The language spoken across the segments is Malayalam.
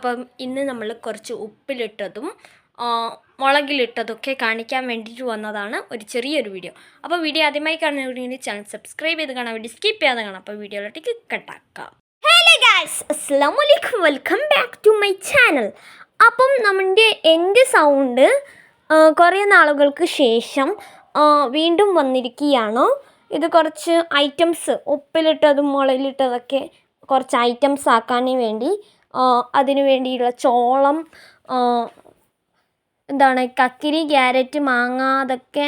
അപ്പം ഇന്ന് നമ്മൾ കുറച്ച് ഉപ്പിലിട്ടതും മുളകിലിട്ടതൊക്കെ കാണിക്കാൻ വേണ്ടിയിട്ട് വന്നതാണ് ഒരു ചെറിയൊരു വീഡിയോ. അപ്പോൾ വീഡിയോ ആദ്യമായി കാണുന്നവരുണ്ടെങ്കിൽ ചാനൽ സബ്സ്ക്രൈബ് ചെയ്ത് കാണാൻ വേണ്ടി സ്കിപ്പ് ചെയ്യാതെ കാണാം. അപ്പോൾ വീഡിയോയിലോട്ടേക്ക് കട്ടാക്കാം ഹലോ ഗായ്സ് അസ്സാം വലൈക്കും welcome back to my channel അപ്പം നമ്മുടെ എന്റെ സൗണ്ട് കുറേ നാളുകൾക്ക് ശേഷം വീണ്ടും വന്നിരിക്കുകയാണ്. ഇത് കുറച്ച് ഐറ്റംസ് ഉപ്പിലിട്ടതും മുളകിലിട്ടതൊക്കെ കുറച്ച് ഐറ്റംസ് ആക്കാൻ വേണ്ടി അതിന് വേണ്ടിയുള്ള ചോളം എന്താണ് കക്കിരി ക്യാരറ്റ് മാങ്ങ അതൊക്കെ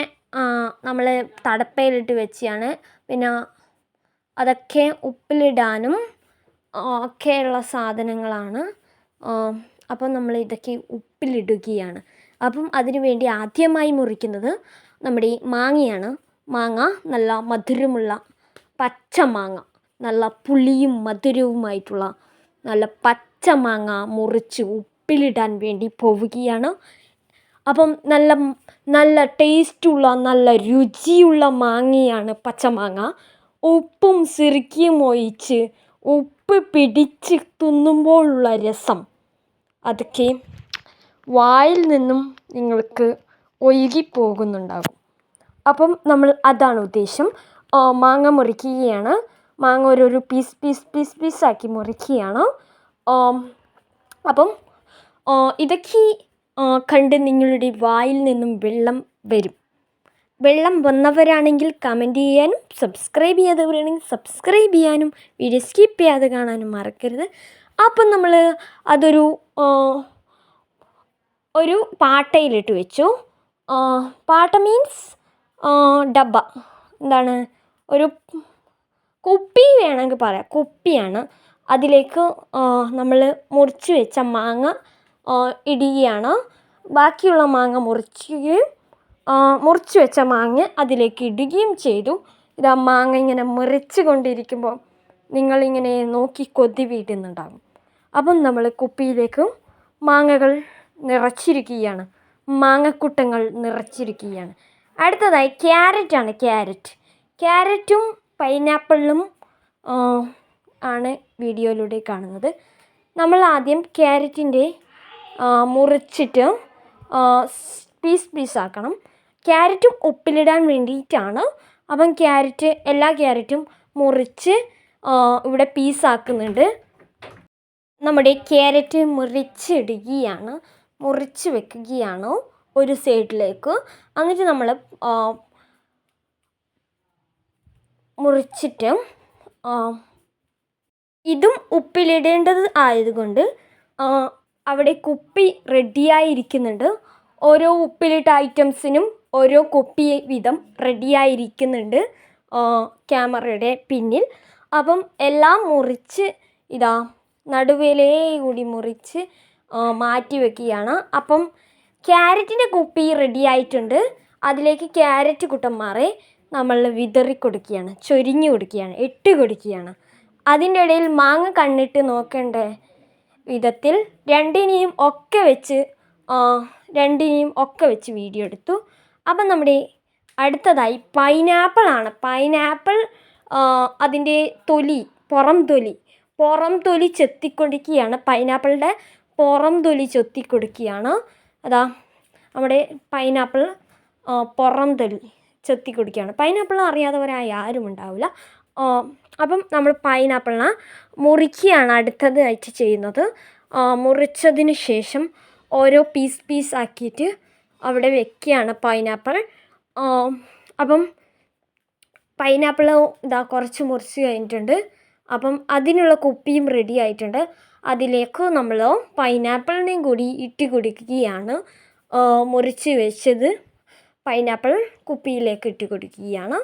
നമ്മൾ തടപ്പയിലിട്ട് വെച്ചാണ് പിന്നെ അതൊക്കെ ഉപ്പിലിടാനും ഒക്കെയുള്ള സാധനങ്ങളാണ്. അപ്പം നമ്മൾ ഇതൊക്കെ ഉപ്പിലിടുകയാണ്. അപ്പം അതിനു വേണ്ടി ആദ്യമായി മുറിക്കുന്നത് നമ്മുടെ ഈ മാങ്ങയാണ്. മാങ്ങ നല്ല മധുരമുള്ള പച്ച മാങ്ങ. നല്ല പുളിയും മധുരവുമായിട്ടുള്ള നല്ല പച്ച മാങ്ങ മുറിച്ച് ഉപ്പിലിടാൻ വേണ്ടി പോവുകയാണ്. അപ്പം നല്ല നല്ല ടേസ്റ്റുള്ള നല്ല രുചിയുള്ള മാങ്ങയാണ് പച്ചമാങ്ങ ഉപ്പും സിറുക്കിയും ഒഴിച്ച് ഉപ്പ് പിടിച്ച് തിന്നുമ്പോഴുള്ള രസം. അതൊക്കെ വായിൽ നിന്നും നിങ്ങൾക്ക് ഒഴുകി ഒഴുകിപ്പോകുന്നുണ്ടാകും. അപ്പം നമ്മൾ അതാണ് ഉദ്ദേശം. മാങ്ങ മുറിക്കുകയാണ്. മാങ്ങ ഒരു പീസ് പീസ് പീസ് പീസാക്കി മുറിക്കുകയാണ്. അപ്പം ഇതൊക്കെ കണ്ട് നിങ്ങളുടെ വായിൽ നിന്നും വെള്ളം വരും. വെള്ളം വന്നവരാണെങ്കിൽ കമന്റ് ചെയ്യാനും സബ്സ്ക്രൈബ് ചെയ്യാത്തവരാണെങ്കിൽ സബ്സ്ക്രൈബ് ചെയ്യാനും വീഡിയോ സ്കിപ്പ് ചെയ്യാതെ കാണാനും മറക്കരുത്. അപ്പം നമ്മൾ അതൊരു ഒരു പാട്ടയിലിട്ട് വെച്ചു. പാട്ട മീൻസ് ഡബ്ബ. എന്താണ്? ഒരു കുപ്പി വേണമെങ്കിൽ പറയാം. കുപ്പിയാണ്. അതിലേക്ക് നമ്മൾ മുറിച്ച് വെച്ച മാങ്ങ ഇടുകയാണ്. ബാക്കിയുള്ള മാങ്ങ മുറിക്കുകയും മുറിച്ച് വെച്ച മാങ്ങ അതിലേക്ക് ഇടുകയും ചെയ്തു. ഇതാ മാങ്ങ ഇങ്ങനെ മുറിച്ച് കൊണ്ടിരിക്കുമ്പോൾ നിങ്ങളിങ്ങനെ നോക്കി കൊതി വീട്ടുന്നുണ്ടാകും അപ്പം നമ്മൾ കുപ്പിയിലേക്ക് മാങ്ങകൾ നിറച്ചിരിക്കുകയാണ്. മാങ്ങക്കുട്ടങ്ങൾ നിറച്ചിരിക്കുകയാണ്. അടുത്തതായി ക്യാരറ്റാണ് ക്യാരറ്റ്. ക്യാരറ്റും പൈനാപ്പിളും ആണ് വീഡിയോയിലൂടെ കാണുന്നത്. നമ്മൾ ആദ്യം ക്യാരറ്റിന്റെ മുറിച്ചിട്ട് പീസ് പീസ് ആക്കണം. ക്യാരറ്റും ഉപ്പിലിടാൻ വേണ്ടിയിട്ടാണ്. അപ്പം ക്യാരറ്റ് എല്ലാ ക്യാരറ്റും മുറിച്ച് ഇവിടെ പീസാക്കുന്നുണ്ട് നമ്മുടെ ക്യാരറ്റ് മുറിച്ചിടുകയാണ് മുറിച്ച് വെക്കുകയാണ് ഒരു സൈഡിലേക്ക്. എന്നിട്ട് നമ്മൾ മുറിച്ചിട്ട് ഇതും ഉപ്പിലിടേണ്ടത് ആയതുകൊണ്ട് അവിടെ കുപ്പി റെഡിയായിരിക്കുന്നുണ്ട്. ഓരോ ഉപ്പിലിട്ട ഐറ്റംസിനും ഓരോ കുപ്പി വീതം റെഡിയായിരിക്കുന്നുണ്ട് ക്യാമറയുടെ പിന്നിൽ. അപ്പം എല്ലാം മുറിച്ച് ഇതാ നടുവിലേ കൂടി മുറിച്ച് മാറ്റി വെക്കുകയാണ്. അപ്പം ക്യാരറ്റിന്റെ കുപ്പി റെഡി ആയിട്ടുണ്ട് അതിലേക്ക് ക്യാരറ്റ് കുട്ടന്മാരെ നമ്മൾ വിതറി കൊടുക്കുകയാണ് ചൊരിഞ്ഞു കൊടുക്കുകയാണ് ഇട്ട് കൊടുക്കുകയാണ്. അതിന്റെ ഇടയിൽ മാങ്ങ കണ്ണിട്ട് നോക്കേണ്ട? വിധത്തിൽ രണ്ടിനെയും ഒക്കെ വെച്ച് രണ്ടിനെയും ഒക്കെ വെച്ച് വീഡിയോ എടുത്തു. അപ്പം നമ്മുടെ അടുത്തതായി പൈനാപ്പിൾ ആണ്. പൈനാപ്പിൾ അതിന്റെ തൊലി പുറം തൊലി. പുറം തൊലി ചെത്തിക്കൊടുക്കുകയാണ്. പൈനാപ്പിളിന്റെ പുറം തൊലി ചെത്തിക്കൊടുക്കുകയാണ്. അതാ നമ്മുടെ പൈനാപ്പിൾ പുറം തൊലി ചെത്തി കൊടുക്കുകയാണ് പൈനാപ്പിൾ അറിയാത്തവരായി ആരും ഉണ്ടാവില്ല. അപ്പം നമ്മൾ പൈനാപ്പിളിനെ മുറിക്കുകയാണ് അടുത്തതായിട്ട് ചെയ്യുന്നത്. മുറിച്ചതിന് ശേഷം ഓരോ പീസ് പീസ് ആക്കിയിട്ട് അവിടെ വെക്കുകയാണ് പൈനാപ്പിൾ അപ്പം പൈനാപ്പിൾ ഇതാ കുറച്ച് മുറിച്ച് കഴിഞ്ഞിട്ടുണ്ട്. അപ്പം അതിനുള്ള കുപ്പിയും റെഡി ആയിട്ടുണ്ട്. അതിലേക്ക് നമ്മൾ പൈനാപ്പിളിനെയും കൂടി ഇട്ടി കൊടുക്കുകയാണ്. മുറിച്ച് വെച്ചത് പൈനാപ്പിൾ കുപ്പിയിലേക്ക് ഇട്ടി കൊടുക്കുകയാണ്.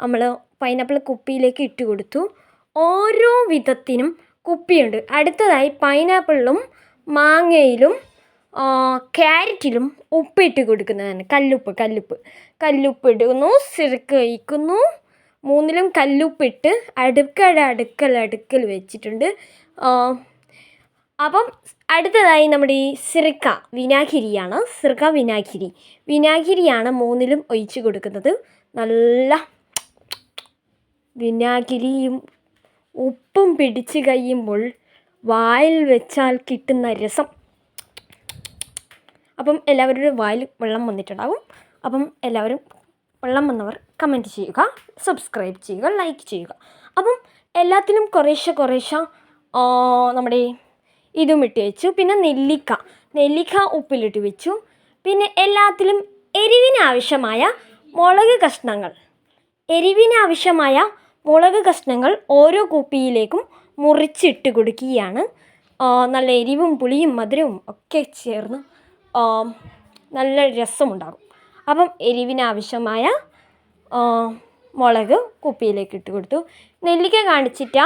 നമ്മൾ പൈനാപ്പിൾ കുപ്പിയിലേക്ക് ഇട്ട് കൊടുത്തു ഓരോ വിധത്തിനും കുപ്പിയുണ്ട്. അടുത്തതായി പൈനാപ്പിളിലും മാങ്ങയിലും ക്യാരറ്റിലും ഉപ്പിട്ട് കൊടുക്കുന്നതാണ്. കല്ലുപ്പ് കല്ലുപ്പ്. കല്ലുപ്പ് ഇടുന്നു സിറുക്ക് കഴിക്കുന്നു. മൂന്നിലും കല്ലുപ്പിട്ട് അടുക്കൽ അടുക്കൽ അടുക്കൽ വെച്ചിട്ടുണ്ട്. അപ്പം അടുത്തതായി നമ്മുടെ ഈ സിറക്ക വിനാഗിരിയാണ്. സിറക്ക വിനാഗിരി. വിനാഗിരിയാണ് മൂന്നിലും ഒഴിച്ച് കൊടുക്കുന്നത്. നല്ല വിനാഗിരിയും ഉപ്പും പിടിച്ച് കഴിയുമ്പോൾ വായിൽ വെച്ചാൽ കിട്ടുന്ന രസം. അപ്പം എല്ലാവരുടെ വായിൽ വെള്ളം വന്നിട്ടുണ്ടാകും അപ്പം എല്ലാവരും വെള്ളം വന്നവർ കമന്റ് ചെയ്യുക സബ്സ്ക്രൈബ് ചെയ്യുക ലൈക്ക് ചെയ്യുക. അപ്പം എല്ലാത്തിനും കുറേശ്ശെ കുറേശ്ശെ നമ്മുടെ ഇതും ഇട്ട് വെച്ചു. പിന്നെ നെല്ലിക്ക. നെല്ലിക്ക ഉപ്പിലിട്ട് വെച്ചു. പിന്നെ എല്ലാത്തിലും എരിവിനാവശ്യമായ മുളക് കഷ്ണങ്ങൾ. എരിവിന് ആവശ്യമായ മുളക് കഷ്ണങ്ങൾ ഓരോ കുപ്പിയിലേക്കും മുറിച്ചിട്ട് കൊടുക്കുകയാണ്. നല്ല എരിവും പുളിയും മധുരവും ഒക്കെ ചേർന്ന് നല്ല രസമുണ്ടാകും. അപ്പം എരിവിനാവശ്യമായ മുളക് കുപ്പിയിലേക്ക് ഇട്ട് കൊടുത്തു. നെല്ലിക്ക കാണിച്ചിട്ട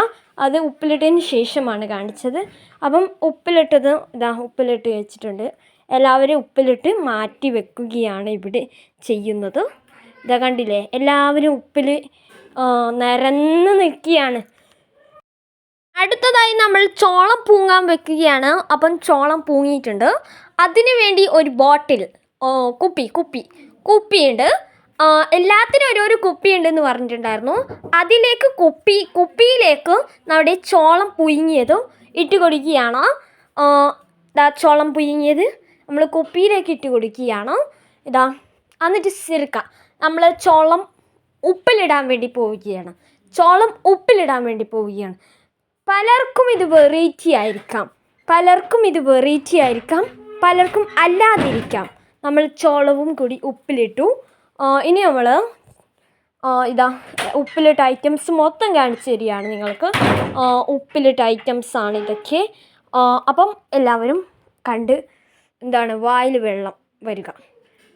അത് ഉപ്പിലിട്ടതിന് ശേഷമാണ് കാണിച്ചത്. അപ്പം ഉപ്പിലിട്ടത് ഇതാ ഉപ്പിലിട്ട് വെച്ചിട്ടുണ്ട്. എല്ലാവരും ഉപ്പിലിട്ട് മാറ്റി വെക്കുകയാണ് ഇവിടെ ചെയ്യുന്നത്. ഇതാ കണ്ടില്ലേ എല്ലാവരും ഉപ്പിൽ നിരന്ന് നിൽക്കുകയാണ്. അടുത്തതായി നമ്മൾ ചോളം പൂങ്ങാൻ വെക്കുകയാണ്. അപ്പം ചോളം പൂങ്ങിയിട്ടുണ്ട്. അതിനു വേണ്ടി ഒരു ബോട്ടിൽ കുപ്പി കുപ്പി കുപ്പിയുണ്ട്. എല്ലാത്തിനും ഓരോരോ കുപ്പി ഉണ്ടെന്ന് പറഞ്ഞിട്ടുണ്ടായിരുന്നു. അതിലേക്ക് കുപ്പി കുപ്പിയിലേക്ക് നമ്മുടെ ചോളം പുഴുങ്ങിയതും ഇട്ട് കൊടുക്കുകയാണ്. ഇതാ ചോളം പുഴുങ്ങിയത് നമ്മൾ കുപ്പിയിലേക്ക് ഇട്ട് കൊടുക്കുകയാണ്. ഇതാ എന്നിട്ട് സിർക്ക നമ്മൾ ചോളം ഉപ്പിലിടാൻ വേണ്ടി പോവുകയാണ്. ചോളം ഉപ്പിലിടാൻ വേണ്ടി പോവുകയാണ്. പലർക്കും ഇത് വെറൈറ്റി ആയിരിക്കാം. പലർക്കും ഇത് വെറൈറ്റി ആയിരിക്കാം. പലർക്കും അല്ലാതിരിക്കാം. നമ്മൾ ചോളവും കൂടി ഉപ്പിലിട്ടു. ഇനി നമ്മൾ ഇതാ ഉപ്പിലിട്ട ഐറ്റംസ് മൊത്തം കാണിച്ചു തരികയാണ് നിങ്ങൾക്ക്. ഉപ്പിലിട്ട ഐറ്റംസ് ആണ് ഇതൊക്കെ. അപ്പം എല്ലാവരും കണ്ട് എന്താണ് വായിൽ വെള്ളം വരിക.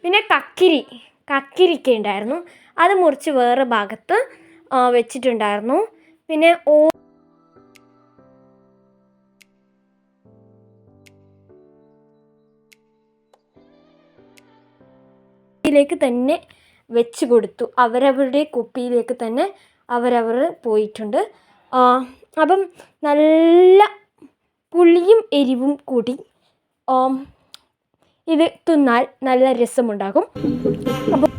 പിന്നെ കക്കിരി. കക്കിരിക്ക ഉണ്ടായിരുന്നു. അത് മുറിച്ച് വേറെ ഭാഗത്ത് വെച്ചിട്ടുണ്ടായിരുന്നു. പിന്നെ ഓ ിലേക്ക് തന്നെ വെച്ച് കൊടുത്തു. അവരവരുടെ കുപ്പിയിലേക്ക് തന്നെ അവരവർ പോയിട്ടുണ്ട്. അപ്പം നല്ല പുളിയും എരിവും കൂടി ഇത് തിന്നാൽ നല്ല രസമുണ്ടാകും. അപ്പം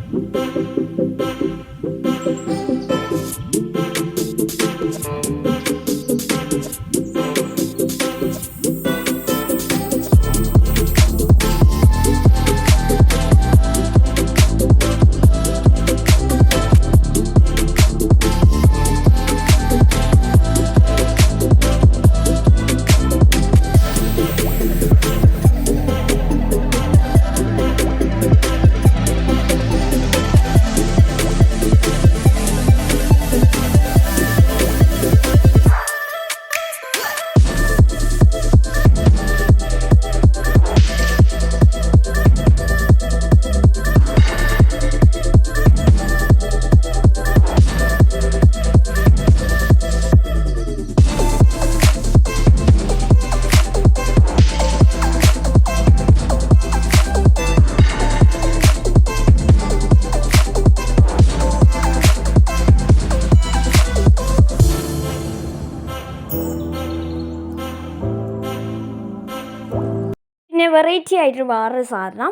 വെറൈറ്റി ആയിട്ട് വേറൊരു സാധനം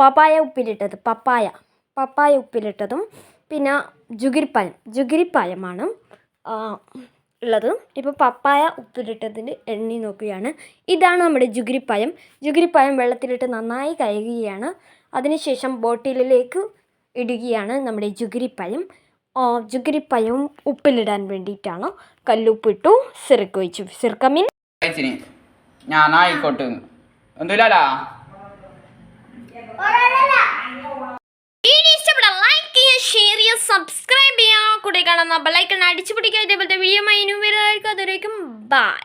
പപ്പായ ഉപ്പിലിട്ടത് പപ്പായ പപ്പായ ഉപ്പിലിട്ടതും പിന്നെ ജുഗിരിപ്പായം ജുഗിരിപ്പായമാണ് ഉള്ളത്. ഇപ്പോൾ പപ്പായ ഉപ്പിലിട്ടതിന് എണ്ണി നോക്കുകയാണ്. ഇതാണ് നമ്മുടെ ജുഗിരിപ്പായം. ജുഗിരിപ്പായം വെള്ളത്തിലിട്ട് നന്നായി കഴുകുകയാണ്. അതിനുശേഷം ബോട്ടിലിലേക്ക് ഇടുകയാണ് നമ്മുടെ ജുഗിരിപ്പായം. ജുഗിരിപ്പായവും ഉപ്പിലിടാൻ വേണ്ടിയിട്ടാണ് കല്ലുപ്പിട്ടു സിറക്ക് വെച്ചു ചേച്ചിന് ഞാനായിക്കോട്ടെ. ഒന്നുമില്ലല്ലാ സബ്സ്ക്രൈബ് ചെയ്യാം കൂടെ കാണുന്ന ബെല്ലൈക്കൺ അടിച്ചു പിടിക്കുക ഇതേപോലത്തെ വീഡിയോ മൈനു വരുന്നതായിരിക്കും അതുവരേക്കും ബൈ